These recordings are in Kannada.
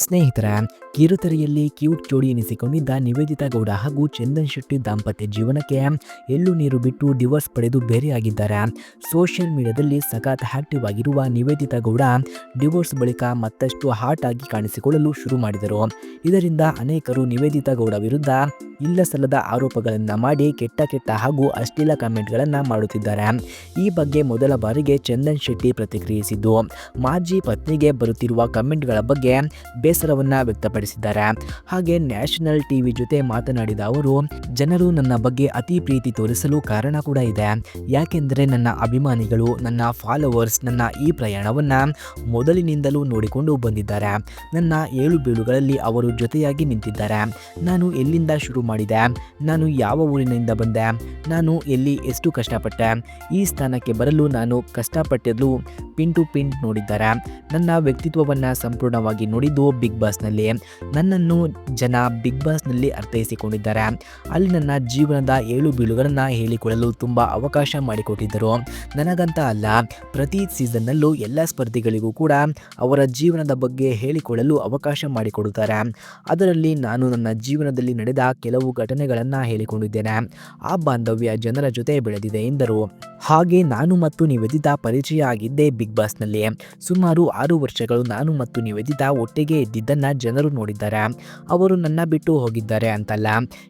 ಸ್ನೇಹಿತರ, ಕಿರುತೆರೆಯಲ್ಲಿ ಕ್ಯೂಟ್ ಜೋಡಿ ಎನಿಸಿಕೊಂಡಿದ್ದ ನಿವೇದಿತಾ ಗೌಡ ಹಾಗೂ ಚಂದನ್ ಶೆಟ್ಟಿ ದಾಂಪತ್ಯ ಜೀವನಕ್ಕೆ ಎಳ್ಳು ನೀರು ಬಿಟ್ಟು ಡಿವೋರ್ಸ್ ಪಡೆದು ಬೇರೆಯಾಗಿದ್ದಾರೆ. ಸೋಷಿಯಲ್ ಮೀಡಿಯಾದಲ್ಲಿ ಸಖತ್ ಆಕ್ಟಿವ್ ಆಗಿರುವ ನಿವೇದಿತಾ ಗೌಡ ಡಿವೋರ್ಸ್ ಬಳಿಕ ಮತ್ತಷ್ಟು ಹಾಟ್ ಆಗಿ ಕಾಣಿಸಿಕೊಳ್ಳಲು ಶುರು ಮಾಡಿದರು. ಇದರಿಂದ ಅನೇಕರು ನಿವೇದಿತಾ ಗೌಡ ವಿರುದ್ಧ ಇಲ್ಲ ಸಲ್ಲದ ಆರೋಪಗಳನ್ನು ಮಾಡಿ ಕೆಟ್ಟ ಕೆಟ್ಟ ಹಾಗೂ ಅಶ್ಲೀಲ ಕಮೆಂಟ್ಗಳನ್ನು ಮಾಡುತ್ತಿದ್ದಾರೆ. ಈ ಬಗ್ಗೆ ಮೊದಲ ಬಾರಿಗೆ ಚಂದನ್ ಶೆಟ್ಟಿ ಪ್ರತಿಕ್ರಿಯಿಸಿದ್ದು, ಮಾಜಿ ಪತ್ನಿಗೆ ಬರುತ್ತಿರುವ ಕಮೆಂಟ್ಗಳ ಬಗ್ಗೆ ಬೇಸರವನ್ನ ವ್ಯಕ್ತಪಡಿಸಿದ್ದಾರೆ. ಹಾಗೆ ನ್ಯಾಷನಲ್ ಟಿವಿ ಜೊತೆ ಮಾತನಾಡಿದ ಅವರು, ಜನರು ನನ್ನ ಬಗ್ಗೆ ಅತಿ ಪ್ರೀತಿ ತೋರಿಸಲು ಕಾರಣ ಕೂಡ ಇದೆ. ಯಾಕೆಂದರೆ ನನ್ನ ಅಭಿಮಾನಿಗಳು, ನನ್ನ ಫಾಲೋವರ್ಸ್ ನನ್ನ ಈ ಪ್ರಯಾಣವನ್ನು ಮೊದಲಿನಿಂದಲೂ ನೋಡಿಕೊಂಡು ಬಂದಿದ್ದಾರೆ. ನನ್ನ ಏಳು ಬೀಳುಗಳಲ್ಲಿ ಅವರು ಜೊತೆಯಾಗಿ ನಿಂತಿದ್ದಾರೆ. ನಾನು ಎಲ್ಲಿಂದ ಶುರು ಮಾಡಿದೆ? ನಾನು ಯಾವ ಊರಿನಿಂದ ಬಂದೆ? ನಾನು ಎಲ್ಲಿ ಎಷ್ಟು ಕಷ್ಟಪಟ್ಟೆ? ಈ ಸ್ಥಾನಕ್ಕೆ ಬರಲು ನಾನು ಕಷ್ಟಪಟ್ಟಿದ್ದು ಪಿಂಟು ಪಿಂಟ್ ನೋಡಿದ್ದಾರೆ. ನನ್ನ ವ್ಯಕ್ತಿತ್ವವನ್ನು ಸಂಪೂರ್ಣವಾಗಿ ನೋಡಿದ್ದು ಬಿಗ್ ಬಾಸ್ನಲ್ಲಿ ನನ್ನನ್ನು ಜನ ಬಿಗ್ ಬಾಸ್ನಲ್ಲಿ ಅರ್ಥೈಸಿಕೊಂಡಿದ್ದಾರೆ. ಅಲ್ಲಿ ನನ್ನ ಜೀವನದ ಏಳು ಬೀಳುಗಳನ್ನು ಹೇಳಿಕೊಳ್ಳಲು ತುಂಬ ಅವಕಾಶ ಮಾಡಿಕೊಟ್ಟಿದ್ದರು. ನನಗಂತ ಅಲ್ಲ, ಪ್ರತಿ ಸೀಸನ್ನಲ್ಲೂ ಎಲ್ಲ ಸ್ಪರ್ಧಿಗಳಿಗೂ ಕೂಡ ಅವರ ಜೀವನದ ಬಗ್ಗೆ ಹೇಳಿಕೊಳ್ಳಲು ಅವಕಾಶ ಮಾಡಿಕೊಡುತ್ತಾರೆ. ಅದರಲ್ಲಿ ನಾನು ನನ್ನ ಜೀವನದಲ್ಲಿ ನಡೆದ ಕೆಲವು ಘಟನೆಗಳನ್ನು ಹೇಳಿಕೊಂಡಿದ್ದೇನೆ. ಆ ಬಾಂಧವ್ಯ ಜನರ ಜೊತೆ ಬೆಳೆದಿದೆ ಎಂದರು. ಹಾಗೆ ನಾನು ಮತ್ತು ನಿವೇದಿತಾ ಪರಿಚಯ ಆಗಿದ್ದೆ ಬಿಗ್ ಬಾಸ್ನಲ್ಲಿ. ಸುಮಾರು ಆರು ವರ್ಷಗಳು ನಾನು ಮತ್ತು ನಿವೇದಿತಾ ಒಟ್ಟಿಗೆ ಇದ್ದಿದ್ದನ್ನು ಜನರು ನೋಡಿದ್ದಾರೆ. ಅವರು ನನ್ನ ಬಿಟ್ಟು ಹೋಗಿದ್ದಾರೆ ಅಂತಲ್ಲ.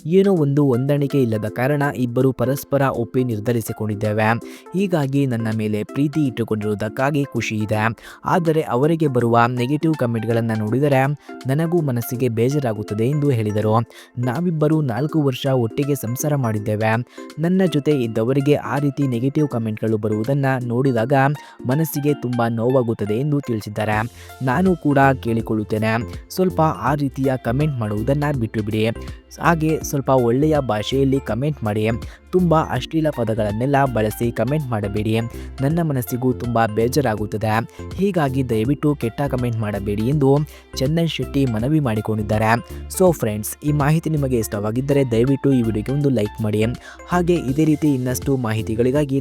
ಏನೋ ಒಂದು ಹೊಂದಾಣಿಕೆ ಇಲ್ಲದ ಕಾರಣ ಇಬ್ಬರು ಪರಸ್ಪರ ಒಪ್ಪಿ ನಿರ್ಧರಿಸಿಕೊಂಡಿದ್ದೇವೆ. ಹೀಗಾಗಿ ನನ್ನ ಮೇಲೆ ಪ್ರೀತಿ ಇಟ್ಟುಕೊಂಡಿರುವುದಕ್ಕಾಗಿ ಖುಷಿ ಇದೆ. ಆದರೆ ಅವರಿಗೆ ಬರುವ ನೆಗೆಟಿವ್ ಕಮೆಂಟ್ಗಳನ್ನು ನೋಡಿದರೆ ನನಗೂ ಮನಸ್ಸಿಗೆ ಬೇಜಾರಾಗುತ್ತದೆ ಎಂದು ಹೇಳಿದರು. ನಾವಿಬ್ಬರು ನಾಲ್ಕು ವರ್ಷ ಒಟ್ಟಿಗೆ ಸಂಸಾರ ಮಾಡಿದ್ದೇವೆ. ನನ್ನ ಜೊತೆ ಇದ್ದವರಿಗೆ ಆ ರೀತಿ ನೆಗೆಟಿವ್ ಕಮೆಂಟ್ಗಳು ಬರುವುದನ್ನು ನೋಡಿದಾಗ ಮನಸ್ಸಿಗೆ ತುಂಬ ನೋವಾಗುತ್ತದೆ ಎಂದು ತಿಳಿಸಿದ್ದಾರೆ. ನಾನು ಕೂಡ ಕೇಳಿಕೊಳ್ಳುತ್ತೇನೆ. ಸ್ವಲ್ಪ ಆ ರೀತಿಯ ಕಮೆಂಟ್ ಮಾಡುವುದನ್ನು ಬಿಟ್ಟು ಬಿಡಿ ಹಾಗೆ ಸ್ವಲ್ಪ ಒಳ್ಳೆಯ ಭಾಷೆಯಲ್ಲಿ ಕಮೆಂಟ್ ಮಾಡಿ. ತುಂಬ ಅಶ್ಲೀಲ ಪದಗಳನ್ನೆಲ್ಲ ಬಳಸಿ ಕಮೆಂಟ್ ಮಾಡಬೇಡಿ. ನನ್ನ ಮನಸ್ಸಿಗೂ ತುಂಬ ಬೇಜಾರಾಗುತ್ತದೆ. ಹೀಗಾಗಿ ದಯವಿಟ್ಟು ಕೆಟ್ಟ ಕಮೆಂಟ್ ಮಾಡಬೇಡಿ ಎಂದು ಚಂದನ್ ಶೆಟ್ಟಿ ಮನವಿ ಮಾಡಿಕೊಂಡಿದ್ದಾರೆ. ಸೊ ಫ್ರೆಂಡ್ಸ್ ಈ ಮಾಹಿತಿ ನಿಮಗೆ ಇಷ್ಟವಾಗಿದ್ದರೆ ದಯವಿಟ್ಟು ಈ ವಿಡಿಯೋಗೆ ಒಂದು ಲೈಕ್ ಮಾಡಿ. ಹಾಗೆ ಇದೇ ರೀತಿ ಇನ್ನಷ್ಟು ಮಾಹಿತಿಗಳಿಗಾಗಿ